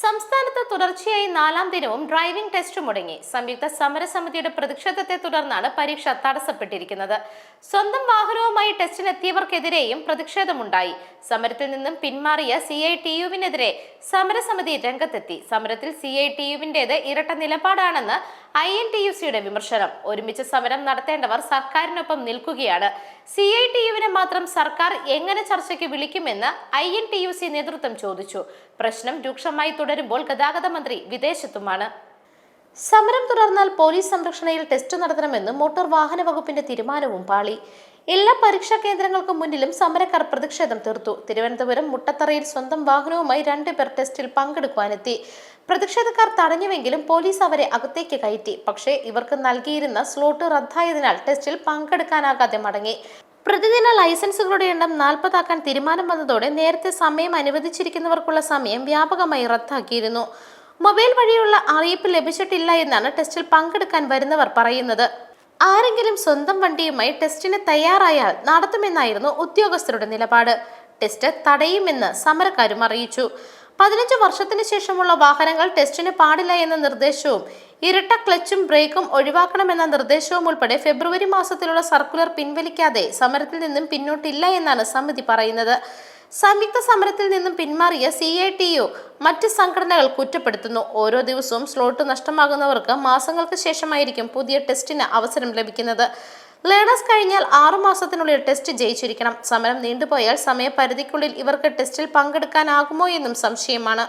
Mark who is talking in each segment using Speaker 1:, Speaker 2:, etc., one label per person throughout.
Speaker 1: സംസ്ഥാനത്ത് തുടർച്ചയായി നാലാം ദിനവും ഡ്രൈവിംഗ് ടെസ്റ്റ് മുടങ്ങി. സംയുക്ത സമരസമിതിയുടെ പ്രതിഷേധത്തെ തുടർന്നാണ് പരീക്ഷ തടസ്സപ്പെട്ടിരിക്കുന്നത്. സ്വന്തം വാഹനവുമായി ടെസ്റ്റിനെത്തിയവർക്കെതിരെയും പ്രതിഷേധമുണ്ടായി. സമരത്തിൽ നിന്നും പിന്മാറിയ സി ഐ ടി യുവിനെതിരെ സമരസമിതി രംഗത്തെത്തി. സമരത്തിൽ സി ഐ ടി യുവിന്റെത് ഇരട്ട നിലപാടാണെന്ന് ഐ എൻ ടി യു സിയുടെ വിമർശനം. ഒരുമിച്ച് സമരം നടത്തേണ്ടവർ സർക്കാരിനൊപ്പം നിൽക്കുകയാണ്. സി ഐ ടി യുവിനെ മാത്രം സർക്കാർ എങ്ങനെ ചർച്ചയ്ക്ക് വിളിക്കുമെന്ന് I N T U C നേതൃത്വം ചോദിച്ചു. പ്രശ്നം രൂക്ഷമായി തുടരുമ്പോൾ ഗതാഗത മന്ത്രി വിദേശത്തുമാണ്. സമരം തുടർന്നാൽ പോലീസ് സംരക്ഷണയിൽ ടെസ്റ്റ് നടത്തണമെന്ന് മോട്ടോർ വാഹന വകുപ്പിന്റെ തീരുമാനവും പാളി. എല്ലാ പരീക്ഷാ കേന്ദ്രങ്ങൾക്കും മുന്നിലും സമരക്കാർ പ്രതിഷേധം തീർത്തു. തിരുവനന്തപുരം മുട്ടത്തറയിൽ സ്വന്തം വാഹനവുമായി രണ്ടുപേർ ടെസ്റ്റിൽ പങ്കെടുക്കുവാനെത്തി. പ്രതിഷേധക്കാർ തടഞ്ഞുവെങ്കിലും പോലീസ് അവരെ അകത്തേക്ക് കയറ്റി. പക്ഷേ ഇവർക്ക് നൽകിയിരുന്ന സ്ലോട്ട് റദ്ദായതിനാൽ ടെസ്റ്റിൽ പങ്കെടുക്കാനാകാതെ മടങ്ങി. പ്രതിദിന ലൈസൻസുകളുടെ എണ്ണം നാൽപ്പതാക്കാൻ തീരുമാനം വന്നതോടെ നേരത്തെ സമയം അനുവദിച്ചിരിക്കുന്നവർക്കുള്ള സമയം വ്യാപകമായി റദ്ദാക്കിയിരുന്നു. മൊബൈൽ വഴിയുള്ള അറിയിപ്പ് ലഭിച്ചിട്ടില്ല എന്നാണ് ടെസ്റ്റിൽ പങ്കെടുക്കാൻ വരുന്നവർ പറയുന്നത്. ആരെങ്കിലും സ്വന്തം വണ്ടിയുമായി ടെസ്റ്റിന് തയ്യാറായാൽ നടത്തുമെന്നായിരുന്നു ഉദ്യോഗസ്ഥരുടെ നിലപാട്. ടെസ്റ്റ് തടയുമെന്ന് സമരക്കാരും അറിയിച്ചു. പതിനഞ്ച് വർഷത്തിന് ശേഷമുള്ള വാഹനങ്ങൾ ടെസ്റ്റിന് പാടില്ല എന്ന നിർദ്ദേശവും ഇരട്ട ക്ലച്ചും ബ്രേക്കും ഒഴിവാക്കണമെന്ന നിർദ്ദേശവും ഉൾപ്പെടെ ഫെബ്രുവരി മാസത്തിലുള്ള സർക്കുലർ പിൻവലിക്കാതെ സമരത്തിൽ നിന്നും പിന്നോട്ടില്ല എന്നാണ് സമിതി പറയുന്നത്. സംയുക്ത സമരത്തിൽ നിന്നും പിന്മാറിയ സി എ ടി യു മറ്റ് സംഘടനകൾ കുറ്റപ്പെടുത്തുന്നു. ഓരോ ദിവസവും സ്ലോട്ട് നഷ്ടമാകുന്നവർക്ക് മാസങ്ങൾക്ക് ശേഷമായിരിക്കും പുതിയ ടെസ്റ്റിന് അവസരം ലഭിക്കുന്നത്. ലേണേഴ്സ് കഴിഞ്ഞാൽ ആറു മാസത്തിനുള്ളിൽ ടെസ്റ്റ് ജയിച്ചിരിക്കണം. സമരം നീണ്ടുപോയാൽ സമയപരിധിക്കുള്ളിൽ ഇവർക്ക് ടെസ്റ്റിൽ പങ്കെടുക്കാനാകുമോ എന്നും സംശയമാണ്.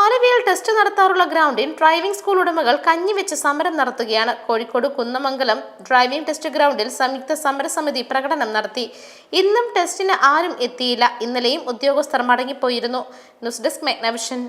Speaker 1: ആലുവയിൽ ടെസ്റ്റ് നടത്താറുള്ള ഗ്രൗണ്ടിൽ ഡ്രൈവിംഗ് സ്കൂൾ ഉടമകൾ കഞ്ഞിവെച്ച് സമരം നടത്തുകയാണ്. കോഴിക്കോട് കുന്നമംഗലം ഡ്രൈവിംഗ് ടെസ്റ്റ് ഗ്രൗണ്ടിൽ സംയുക്ത സമരസമിതി പ്രകടനം നടത്തി. ഇന്നും ടെസ്റ്റിന് ആരും എത്തിയില്ല. ഇന്നലെയും ഉദ്യോഗസ്ഥർ മടങ്ങിപ്പോയിരുന്നു. News desk മെഗ്നവിഷൻ.